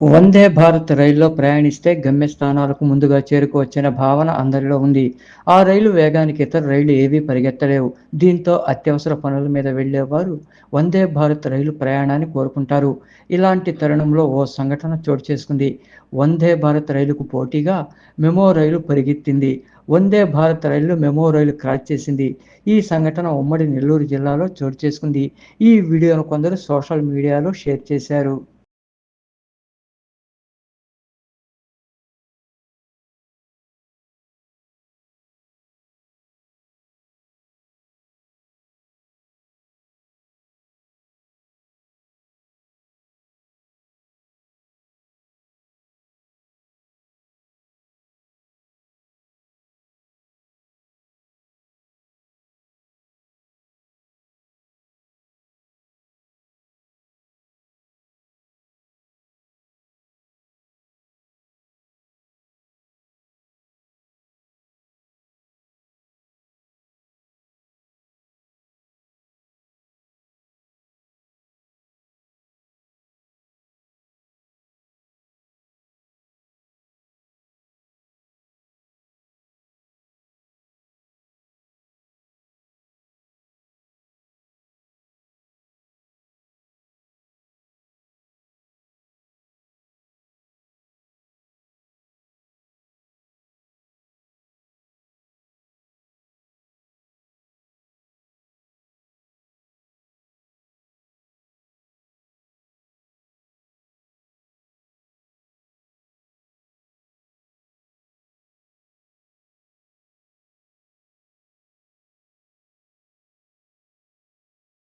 వందే భారత్ రైల్లో ప్రయాణిస్తే గమ్యస్థానాలకు ముందుగా చేరుకోవచ్చనే భావన అందరిలో ఉంది. ఆ రైలు వేగానికి ఇతర రైళ్ళు ఏవీ పరిగెత్తలేవు. దీంతో అత్యవసర పనుల మీద వెళ్ళేవారు వందే భారత్ రైలు ప్రయాణాన్ని కోరుకుంటారు. ఇలాంటి తరుణంలో ఓ సంఘటన చోటు చేసుకుంది. వందే భారత్ రైలుకు పోటీగా మెమో రైలు పరిగెత్తింది. వందే భారత్ రైలు మెమో రైలు క్రాచ్ చేసింది. ఈ సంఘటన ఉమ్మడి నెల్లూరు జిల్లాలో చోటు చేసుకుంది. ఈ వీడియోను కొందరు సోషల్ మీడియాలో షేర్ చేశారు.